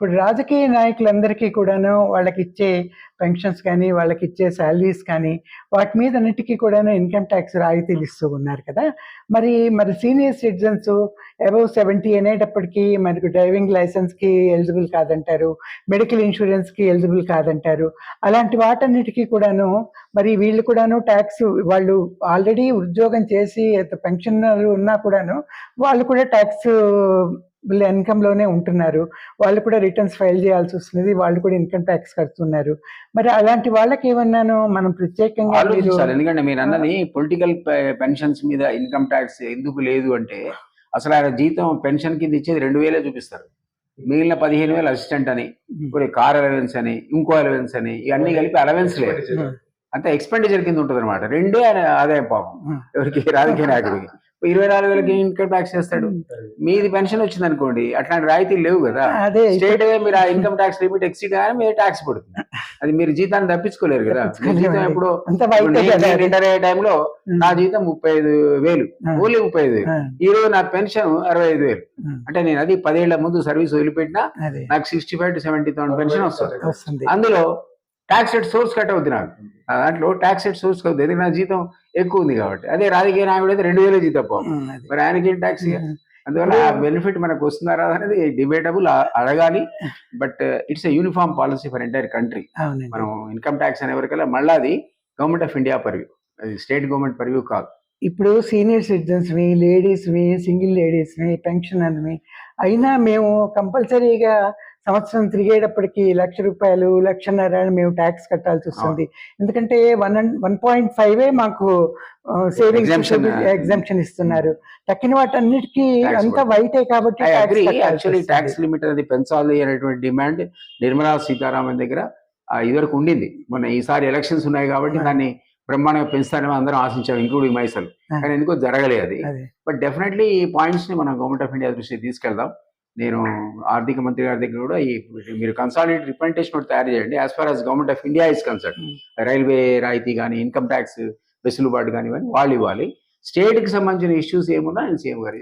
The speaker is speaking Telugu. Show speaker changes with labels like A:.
A: ఇప్పుడు రాజకీయ నాయకులందరికీ కూడాను వాళ్ళకి ఇచ్చే పెన్షన్స్ కానీ వాళ్ళకి ఇచ్చే శాలరీస్ కానీ వాటి మీద అన్నిటికీ కూడాను ఇన్కమ్ ట్యాక్స్ రాయితీలు ఇస్తూ ఉన్నారు కదా. మరి మరి సీనియర్ సిటిజన్స్ అబౌవ్ సెవెంటీ అనేటప్పటికీ మనకు డ్రైవింగ్ లైసెన్స్కి ఎలిజిబుల్ కాదంటారు మెడికల్ ఇన్సూరెన్స్కి ఎలిజిబుల్ కాదంటారు. అలాంటి వాటన్నిటికీ కూడాను మరి వీళ్ళు కూడాను ట్యాక్స్ వాళ్ళు ఆల్రెడీ ఉద్యోగం చేసి పెన్షన్ ఉన్నా కూడాను వాళ్ళు కూడా ట్యాక్స్ వీళ్ళ income లోనే ఉంటున్నారు. వాళ్ళు కూడా రిటర్న్స్ ఫైల్ చేయాల్సి వస్తుంది వాళ్ళు కూడా ఇన్కమ్ ట్యాక్స్ కడుతున్నారు. మరి అలాంటి వాళ్ళకి ఏమన్నాను? మనం ప్రత్యేకంగా
B: ఎందుకంటే మీరు అన్నది పొలిటికల్ పెన్షన్స్ మీద ఇన్కమ్ ట్యాక్స్ ఎందుకు లేదు అంటే అసలు ఆయన జీతం పెన్షన్ కింద ఇచ్చేది రెండు వేలే చూపిస్తారు. మిగిలిన పదిహేను వేలు అసిస్టెంట్ అని ఇప్పుడు కార్ అలవెన్స్ అని ఇంకో అలవెన్స్ అని ఇవన్నీ కలిపి అలవెన్స్ లేదు అంతే ఎక్స్పెండిచర్ కింద ఉంటుంది అనమాట రెండే ఆయన ఆదాయం పాపం. ఎవరికి? రాజకీయ నాయకుడికి. ఇరవై నాలుగు వేలకి ఇన్కమ్ ట్యాక్స్ చేస్తాడు. మీది పెన్షన్ వచ్చింది అనుకోండి అట్లాంటి రాయితీలు లేవు కదా.
A: అదే
B: స్టేట్ మీరు ఆ ఇన్కమ్ ట్యాక్స్ లిమిట్ ఎక్సీడ్ కానీ మీరు ట్యాక్స్ పడుతుంది. అది మీరు జీతాన్ని తప్పించుకోలేరు కదా. జీతం ఎప్పుడు రిటైర్ అయ్యే టైంలో నా జీతం ముప్పై ఐదు వేలు ఓన్లీ ముప్పై ఐదు వేలు. ఈ రోజు నా పెన్షన్ అరవై ఐదు వేలు అంటే నేను అది పదేళ్ళ ముందు సర్వీస్ వదిలిపెట్టినా నాకు sixty five to seventy thousand pension వస్తుంది. అందులో ట్యాక్స్ రేట్ సోర్స్ కట్ అవుతుంది నాకు దాంట్లో ట్యాక్స్ రేట్ సోర్స్ అవుతుంది ఎందుకంటే నా జీతం ఎక్కువ ఉంది కాబట్టి. అదే రాజకీయ నాయకుడు అయితే రెండు వేల జీతం. మరి ఆయనకి ఏం ట్యాక్స్ అందువల్ల ఆ బెనిఫిట్ మనకు వస్తుందా రాదా అనేది డిబేటబుల్ అడగాలి. But it's a uniform policy for entire country మనం ఇన్కమ్ ట్యాక్స్ అనే వరకల్లా మళ్ళీ అది గవర్నమెంట్ ఆఫ్ ఇండియా పర్వ్యూ అది స్టేట్ గవర్నమెంట్ పర్వ్యూ కాదు.
A: ఇప్పుడు సీనియర్ సిటిజన్స్ని లేడీస్ని సింగిల్ లేడీస్ని పెన్షనర్ని అయినా మేము కంపల్సరీగా సంవత్సరం తిరిగేటప్పటికి లక్ష రూపాయలు లక్షన్నర మేము ట్యాక్స్ కట్టాల్సి వస్తుంది. ఎందుకంటే వన్ వన్ పాయింట్ ఫైవ్ మాకు సేవింగ్స్ ఎగ్జామ్షన్ ఇస్తున్నారు. తక్కిన వాటన్నిటికీ అంతా వైటే కాబట్టి
B: యాక్చువల్లీ. ట్యాక్స్ లిమిట్ అనేది పెంచాలి అనేటువంటి డిమాండ్ నిర్మలా సీతారామన్ దగ్గర ఇదివరకు ఉండింది. మొన్న ఈసారి ఎలక్షన్స్ ఉన్నాయి కాబట్టి. దాన్ని బ్రహ్మాండంగా పెంచుతారని అందరం ఆశించాం ఇంక్లూడింగ్ మైసల్. కానీ ఎందుకో జరగలేదు అదే. బట్ డెఫినెట్లీ ఈ పాయింట్స్ని మనం గవర్నమెంట్ ఆఫ్ ఇండియా దృష్టికి తీసుకెళ్దాం. నేను ఆర్థిక మంత్రి గారి దగ్గర కూడా ఈ మీరు కన్సాలిడేట్ రిప్రజెంటేషన్ ఒకటి తయారు చేయండి. As far as government of India is concern. Railway రాయితీ కానీ ఇన్కమ్ ట్యాక్స్ వెసులుబాటు కానీ ఇవన్నీ వాళ్ళు ఇవ్వాలి. స్టేట్కి సంబంధించిన ఇష్యూస్ ఏమున్నా నేను సీఎం గారు